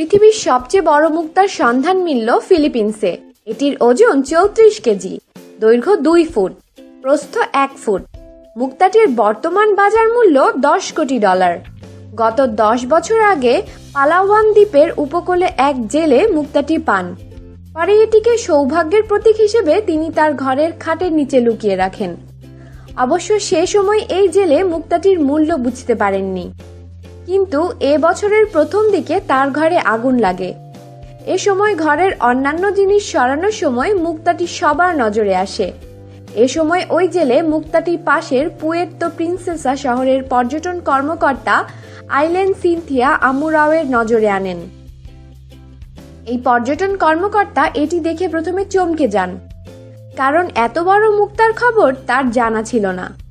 পৃথিবীর সবচেয়ে বড় মুক্তার সন্ধান মিলল ফিলিপিন্সে। এটির ওজন চৌত্রিশ কেজি, দৈর্ঘ্য দুই ফুট, প্রস্থ এক ফুট। মুক্তাটির বর্তমান বাজার মূল্য দশ কোটি ডলার। গত দশ বছর আগে পালাওয়ান দ্বীপের উপকূলে এক জেলে মুক্তাটি পান। পরে এটিকে সৌভাগ্যের প্রতীক হিসেবে তিনি তার ঘরের খাটের নিচে লুকিয়ে রাখেন। অবশ্য সে সময় এই জেলে মুক্তাটির মূল্য বুঝতে পারেননি। কিন্তু এ বছরের প্রথম দিকে তার ঘরে আগুন লাগে। এ সময় ঘরের অন্যান্য জিনিস সরানোর সময় মুক্তাটি সবার নজরে আসে। এ সময় ওই জেলে মুক্তাটি পাশের পুয়ের্তো প্রিন্সেসা শহরের পর্যটন কর্মকর্তা আইল্যান্ড সিনথিয়া আমুরাওয়ের নজরে আনেন। এই পর্যটন কর্মকর্তা এটি দেখে প্রথমে চমকে যান। কারণ এত বড় মুক্তার খবর তার জানা ছিল না।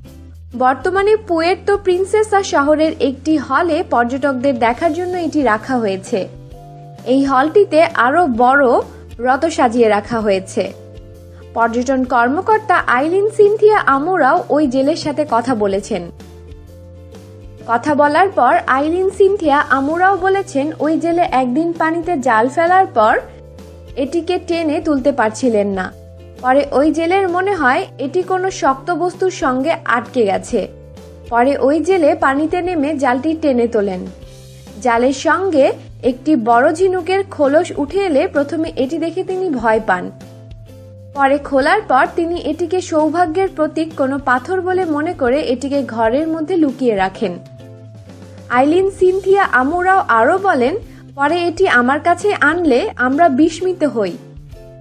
বর্তমানে পুয়ের্তো প্রিন্সেসা শহরের একটি হলে পর্যটকদের দেখার জন্য এটি রাখা হয়েছে। এই হলটিতে আরও বড় রত সাজিয়ে রাখা হয়েছে। পর্যটন কর্মকর্তা আইলিন সিনথিয়া আমুরাও ওই জেলের সাথে কথা বলেছেন। কথা বলার পর আইলিন সিনথিয়া আমুরাও বলেছেন, ওই জেলে একদিন পানিতে জাল ফেলার পর এটিকে টেনে তুলতে পারছিলেন না। পরে ওই জেলের মনে হয় এটি কোনো শক্ত বস্তুর সঙ্গে আটকে গেছে। পরে ওই জেলে পানিতে নেমে জালটি টেনে তোলেন। জালের সঙ্গে একটি বড় ঝিনুকের খোলস উঠে এলে প্রথমে এটি দেখে তিনি ভয় পান। পরে খোলার পর তিনি এটিকে সৌভাগ্যের প্রতীক কোনো পাথর বলে মনে করে এটিকে ঘরের মধ্যে লুকিয়ে রাখেন। আইলিন সিনথিয়া আমুরাও আরও বলেন, পরে এটি আমার কাছে আনলে আমরা বিস্মিত হই।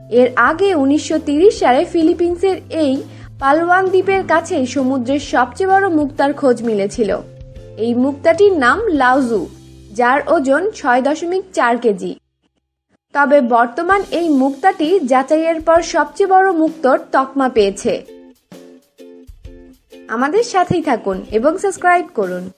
এর আগে উনিশশো সালে ফিলিপিন্সের এই পালওয়ান দ্বীপের কাছেই সমুদ্রের সবচেয়ে বড় মুক্তার খোঁজ মিলেছিল। এই মুক্তাটির নাম লাউজু যার ওজন ছয় দশমিক চার কেজি। তবে বর্তমান এই মুক্তাটি যাচাইয়ের পর সবচেয়ে বড় মুক্তর তকমা পেয়েছে। আমাদের সাথেই থাকুন এবং সাবস্ক্রাইব করুন।